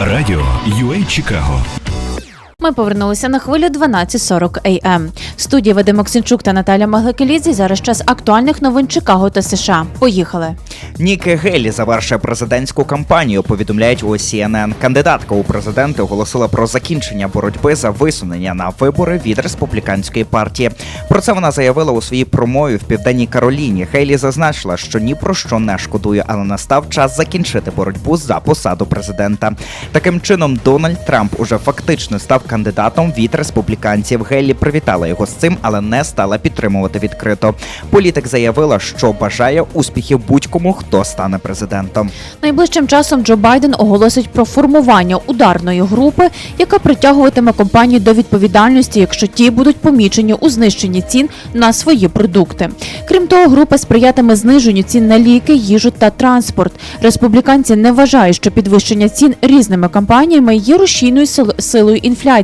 Радіо UA Чикаго Ми повернулися на хвилю 12.40 АМ. В студії Вадим Оксенчук та Наталя Магликелідзе. Зараз час актуальних новин Чикаго та США. Поїхали. Нікі Гейлі завершує президентську кампанію. Повідомляють у CNN. Кандидатка у президенти оголосила про закінчення боротьби за висунення на вибори від республіканської партії. Про це вона заявила у своїй промові в південній Кароліні. Гейлі зазначила, що ні про що не шкодує, але настав час закінчити боротьбу за посаду президента. Таким чином, Дональд Трамп уже фактично став кандидатом від республіканців. Гейлі привітала його з цим, але не стала підтримувати відкрито. Політик заявила, що бажає успіхів будь-кому, хто стане президентом. Найближчим часом Джо Байден оголосить про формування ударної групи, яка притягуватиме компанії до відповідальності, якщо ті будуть помічені у знищенні цін на свої продукти. Крім того, група сприятиме зниженню цін на ліки, їжу та транспорт. Республіканці не вважають, що підвищення цін різними компаніями є рушійною сил- силою інфляції.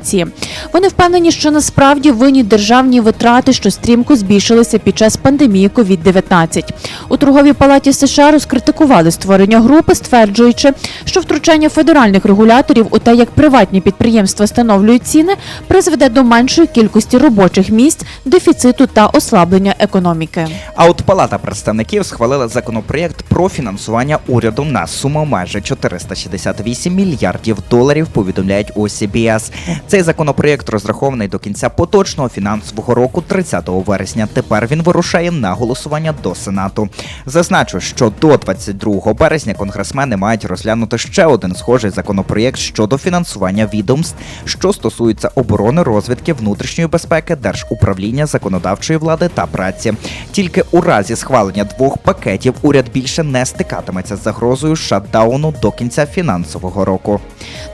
Вони впевнені, що насправді винні державні витрати, що стрімко збільшилися під час пандемії COVID-19. У торговій палаті США розкритикували створення групи, стверджуючи, що втручання федеральних регуляторів у те, як приватні підприємства встановлюють ціни, призведе до меншої кількості робочих місць, дефіциту та ослаблення економіки. А от Палата представників схвалила законопроєкт про фінансування уряду на суму майже 468 мільярдів доларів. Повідомляють CBS. Цей законопроєкт розрахований до кінця поточного фінансового року, 30 вересня. Тепер він вирушає на голосування до Сенату. Зазначу, що до 22 березня конгресмени мають розглянути ще один схожий законопроєкт щодо фінансування відомств, що стосується оборони, розвідки, внутрішньої безпеки, держуправління, законодавчої влади та праці. Тільки у разі схвалення двох пакетів уряд більше не стикатиметься з загрозою шатдауну до кінця фінансового року.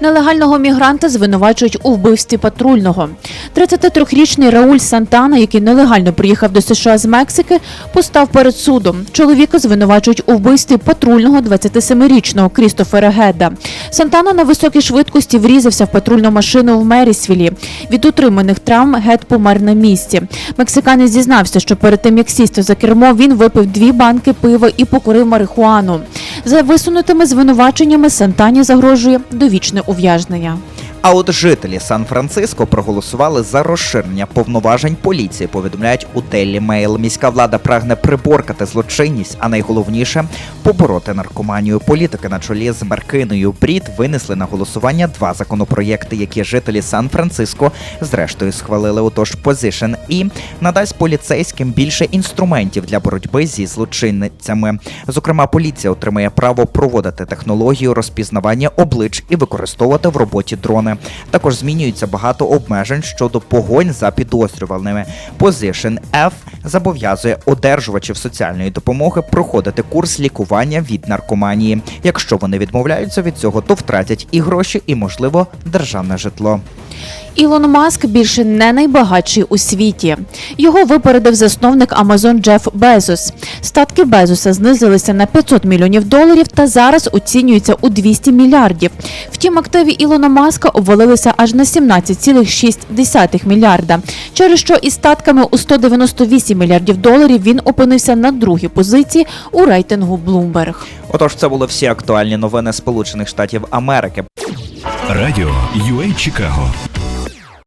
Нелегального мігранта звинувачують у вбивстві патрульного. 33-річний Рауль Сантана, який нелегально приїхав до США з Мексики, постав перед судом. Чоловіка звинувачують у вбивстві патрульного 27-річного Крістофера Геда. Сантана на високій швидкості врізався в патрульну машину в Мерісвілі. Від утриманих травм Гед помер на місці. Мексиканець зізнався, що перед тим як сісти за кермо, він випив дві банки пива і покурив марихуану. За висунутими звинуваченнями Сантані загрожує довічне ув'язнення. А от жителі Сан-Франциско проголосували за розширення повноважень поліції. Повідомляють у Daily Mail. Міська влада прагне приборкати злочинність, а найголовніше побороти наркоманію. Політики на чолі з Маркиною Брід винесли на голосування два законопроєкти, які жителі Сан-Франциско зрештою схвалили. Отож, Position і надасть поліцейським більше інструментів для боротьби зі злочинницями. Зокрема, поліція отримає право проводити технологію розпізнавання облич і використовувати в роботі дрони. Також змінюється багато обмежень щодо погонь за підозрюваними. Position F зобов'язує одержувачів соціальної допомоги проходити курс лікування від наркоманії. Якщо вони відмовляються від цього, то втратять і гроші, і можливо державне житло. Ілон Маск більше не найбагатший у світі. Його випередив засновник Amazon Джеф Безос. Статки Безоса знизилися на 500 мільйонів доларів та зараз оцінюються у 200 мільярдів. Втім, активи Ілона Маска обвалилися аж на 17,6 мільярда, через що із статками у 198 мільярдів доларів він опинився на другій позиції у рейтингу Bloomberg. Отож, це були всі актуальні новини Сполучених Штатів Америки. Радіо UA Чикаго